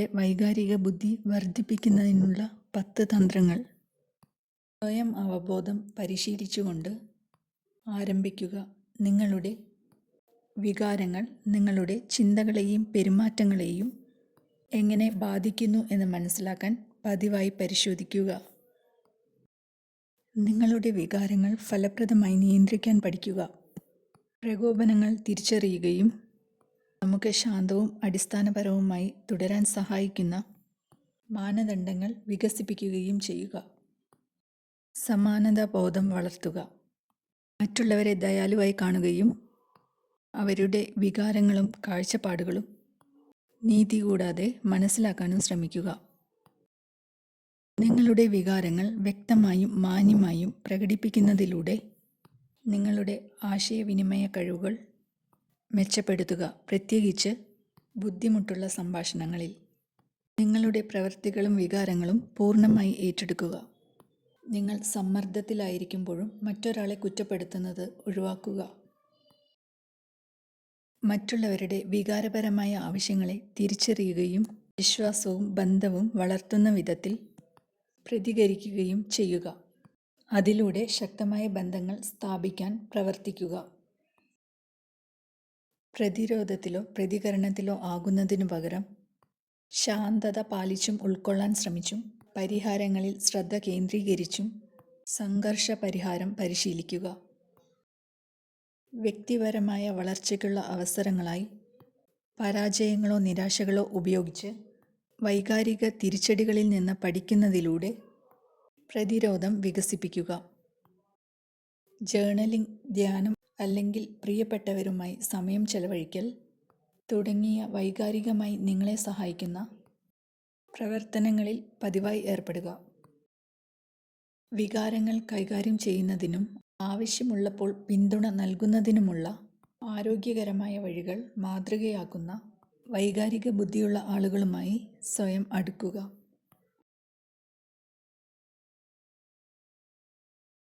നിങ്ങളുടെ വൈകാരിക ബുദ്ധി വർദ്ധിപ്പിക്കുന്നതിനുള്ള പത്ത് തന്ത്രങ്ങൾ. സ്വയം അവബോധം പരിശീലിച്ചുകൊണ്ട് ആരംഭിക്കുക. നിങ്ങളുടെ വികാരങ്ങൾ നിങ്ങളുടെ ചിന്തകളെയും പെരുമാറ്റങ്ങളെയും എങ്ങനെ ബാധിക്കുന്നു എന്ന് മനസ്സിലാക്കാൻ പതിവായി പരിശോധിക്കുക. നിങ്ങളുടെ വികാരങ്ങൾ ഫലപ്രദമായി നിയന്ത്രിക്കാൻ പഠിക്കുക. പ്രകോപനങ്ങൾ തിരിച്ചറിയുകയും നമുക്ക് ശാന്തവും അടിസ്ഥാനപരവുമായി തുടരാൻ സഹായിക്കുന്ന മാനദണ്ഡങ്ങൾ വികസിപ്പിക്കുകയും ചെയ്യുക. സമാനതാബോധം വളർത്തുക. മറ്റുള്ളവരെ ദയാലുവായി കാണുകയും അവരുടെ വികാരങ്ങളും കാഴ്ചപ്പാടുകളും നീതി കൂടാതെ മനസ്സിലാക്കാനും ശ്രമിക്കുക. നിങ്ങളുടെ വികാരങ്ങൾ വ്യക്തമായും മാന്യമായും പ്രകടിപ്പിക്കുന്നതിലൂടെ നിങ്ങളുടെ ആശയവിനിമയ കഴിവുകൾ മെച്ചപ്പെടുത്തുക. പ്രത്യേകിച്ച് ബുദ്ധിമുട്ടുള്ള സംഭാഷണങ്ങളിൽ. നിങ്ങളുടെ പ്രവൃത്തികളും വികാരങ്ങളും പൂർണമായി ഏറ്റെടുക്കുക. നിങ്ങൾ സമ്മർദ്ദത്തിലായിരിക്കുമ്പോഴും മറ്റൊരാളെ കുറ്റപ്പെടുത്തുന്നത് ഒഴിവാക്കുക. മറ്റുള്ളവരുടെ വികാരപരമായ ആവശ്യങ്ങളെ തിരിച്ചറിയുകയും വിശ്വാസവും ബന്ധവും വളർത്തുന്ന വിധത്തിൽ പ്രതികരിക്കുകയും ചെയ്യുക. അതിലൂടെ ശക്തമായ ബന്ധങ്ങൾ സ്ഥാപിക്കാൻ പ്രവർത്തിക്കുക. പ്രതിരോധത്തിലോ പ്രതികരണത്തിലോ ആകുന്നതിനു പകരം ശാന്തത പാലിച്ചും ഉൾക്കൊള്ളാൻ ശ്രമിച്ചും പരിഹാരങ്ങളിൽ ശ്രദ്ധ കേന്ദ്രീകരിച്ചും സംഘർഷ പരിഹാരം പരിശീലിക്കുക. വ്യക്തിപരമായ വളർച്ചയ്ക്കുള്ള അവസരങ്ങളായി പരാജയങ്ങളോ നിരാശകളോ ഉപയോഗിച്ച് വൈകാരിക തിരിച്ചടികളിൽ നിന്ന് പഠിക്കുന്നതിലൂടെ പ്രതിരോധം വികസിപ്പിക്കുക. ജേണലിംഗ് ധ്യാനം അല്ലെങ്കിൽ പ്രിയപ്പെട്ടവരുമായി സമയം ചെലവഴിക്കൽ തുടങ്ങിയ വൈകാരികമായി നിങ്ങളെ സഹായിക്കുന്ന പ്രവർത്തനങ്ങളിൽ പതിവായി ഏർപ്പെടുക. വികാരങ്ങൾ കൈകാര്യം ചെയ്യുന്നതിനും ആവശ്യമുള്ളപ്പോൾ പിന്തുണ നൽകുന്നതിനുമുള്ള ആരോഗ്യകരമായ വഴികൾ മാതൃകയാക്കുന്ന വൈകാരിക ബുദ്ധിയുള്ള ആളുകളുമായി സ്വയം അടുക്കുക.